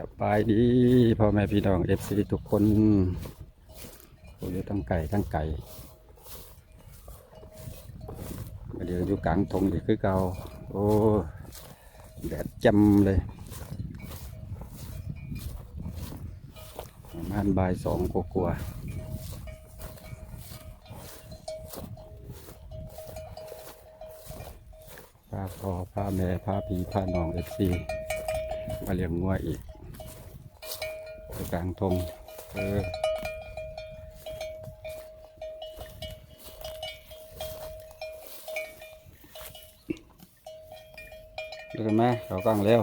สบายดีพ่อแม่พี่น้องเอฟซีทุกคนผู้อยู่ทั้งไก่ทั้งไก่เดี๋ยวอยู่กลางทงอีกคือเก่าโอ้แดดจำเลยประมาณบ่ายสองกลัวาๆพาพ่อพาแม่พาพี่พาน้องเอฟซีมาเลี้ยงงัวอีก อยู่กลางทงเออดูกันไหมเขากล้องเร็ว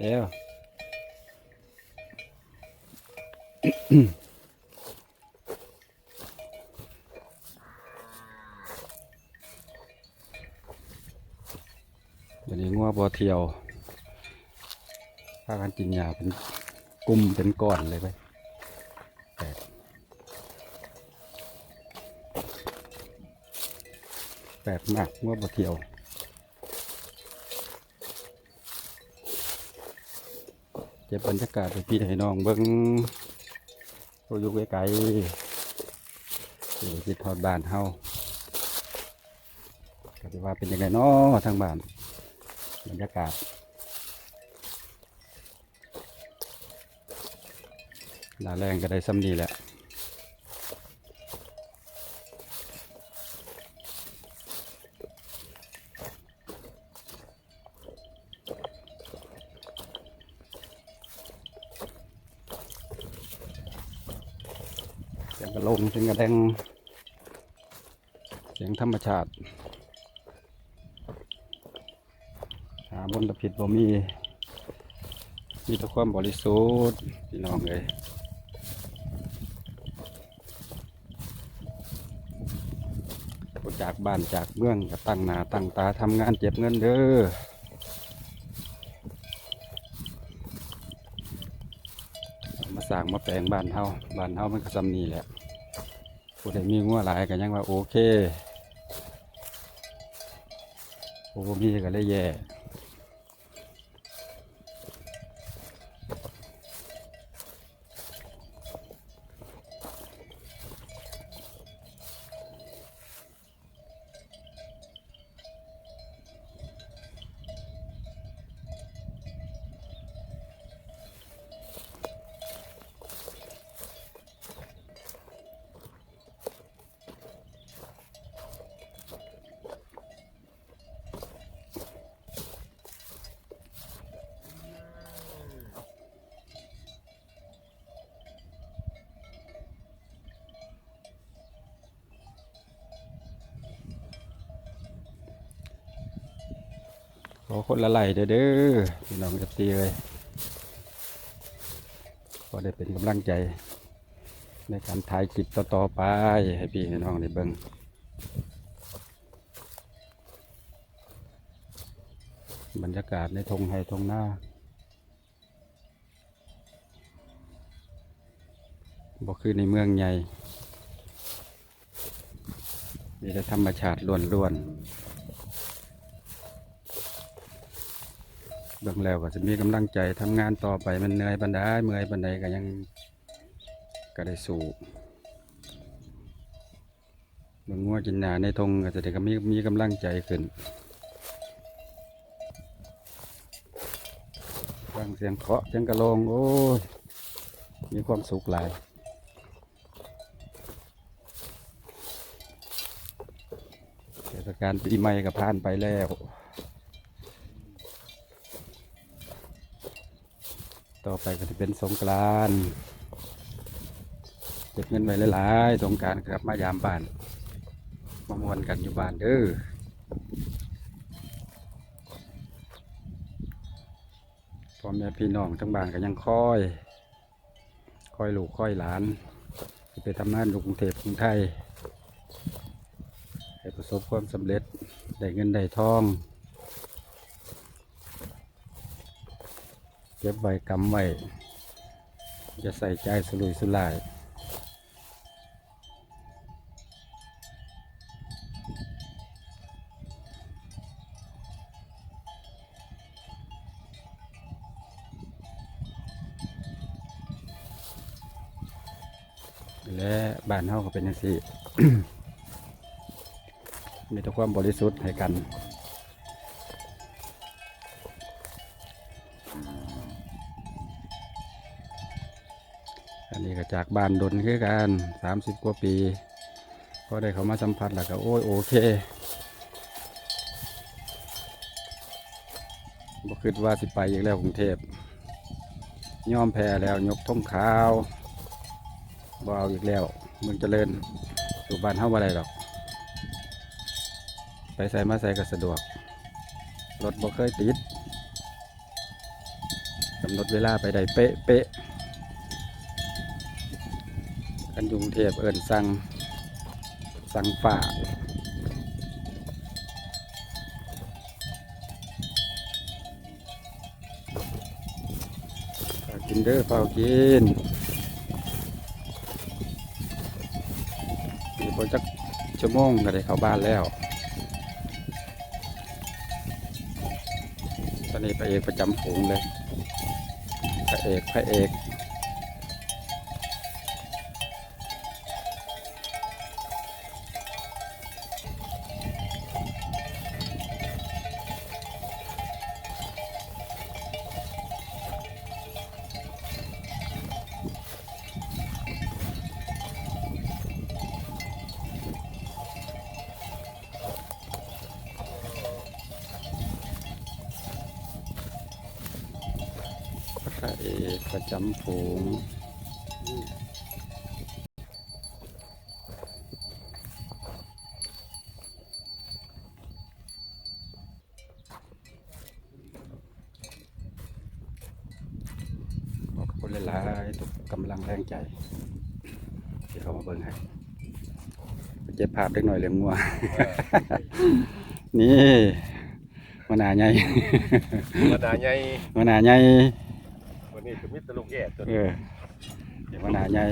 เร็วเดี๋ยวนี้งัวบัวเที่ยวพากันกินยาเป็น กลุ่มเป็นก้อนเลยไปแปลกแปลกมากงัวบัวเที่ยวเจ็บบรรยากาศให้พี่ให้น้องเบิ้งโอยู่ไกลๆอยู่ที่ทอดบ้านเฮาก็จะว่าเป็นยังไงเนาะทางบ้านบรรยากาศ หนาแรงก็ได้ซ้ำนีแหละเสียงกระลงเสียงกระแดง เสียงธรรมชาติ หาบนตะผิดบ่มี มีแต่ความบริสุทธิ์พี่น้องเลย จากบ้านจากเมืองก็ตั้งหน้าตั้งตาทำงานเจ็บเงินเด้อมาสร้างมาแปลงบ้านเฮาบ้านเฮามันก็ซำนี่แหละผู้ใดมีงัวหลายก็ยังว่าโอเคโอ้มีก็เลยแย่ อคนละไหลเด้อเด้อพี่น้องจะตีเลยก็ได้เป็นกำลังใจ ในการถ่ายคลิปต่อๆไป ให้พี่ให้น้องได้เบิ่งบรรยากาศในทงไฮทงหน้าบ่คือในเมืองใหญ่มีแต่ธรรมชาติล้วนๆ เบื้องแล้วก็จะมีกำลังใจทำงานต่อไปมันเหนื่อยบันไดเมื่อยบันไดก็ยังก็ได้สู้เบื้องงัวกินหนาในทงก็จะได้ก็มีมีกำลังใจขึ้นฟังเสียงเคาะเสียงกระโลงโอ้ยมีความสุขหลายเทศกาลปีใหม่ก็ผ่านไปแล้ว ต่อไปก็จะเป็นสงกรานต์เก็บเงินไว้หลายๆสงการครับมายามบ้าน มามวนกันอยู่บ้านเด้อพ่อแม่พี่น้องทั้งบ้านก็ยังคอย คอยลูกคอยหลานไปทำงานอยู่กรุงเทพกรุงไทยให้ประสบความสำเร็จ ได้เงินได้ทอง ก็บไว้กำไว้จะใส่ใจสลุยสุล่ายและบ้านเฮาก็เป็นอย่างสี่มีแต่ความบริสุทธิ์ให้กัน อันนี้ก็จากบ้านดนคือกันสามสิบกว่าปีพอได้เขามาสัมผัสแล้วก็โอ้ยโอเคบ่คิดว่าสิไปอีกแล้วกรุงเทพย่อมแพ้แล้วยกท่งขาวบ่เอาอีกแล้วมืองเจริญอยู่บ้านเฮาบ่ได้หรอก ไปใส่มาใส่ก็สะดวก รถบ่เคยติดกำหนดเวลาไปได้เป๊ะเป๊ะ กันยุงเทพเอินสั่งสั่งฝ่ากกินเด้อเฝ้ากินมีพอจักชั่วโมงก็ได้เข้าบ้านแล้ว ตอนนี้พระเอกประจำฝูงเลยพระเอกพระเอก ระเอกประจำฝูงขอบคุณหลายๆทุกกำลังแรงใจ ที่เขามาเบิ่งให้เจ็บภาพเล็กหน่อยเลี้ยงงัว นี่มันหนาใหญ่มาหนาใหญ่มันหนาใหญ่วั นนี้คือมิตรลูกแย่ตัวเออเดี๋ยวมันหนาใหญ่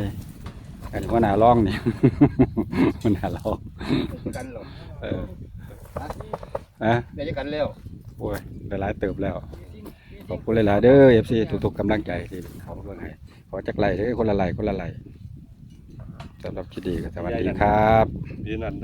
อันนี้มันหนาร่องนี่มันหนาร่องกันหรอเอออะได้กันแล้วโอ้ยได้หลายเติบแล้ว ขอบคุณหลายๆเด้อเอฟซีทุกๆกำลังใจที่เขามาเบิ่งให้ขอจักไลเด้อคนละไลคนละไลสำหรับคิดดีก็สวัสดีครับยืนนั่นได้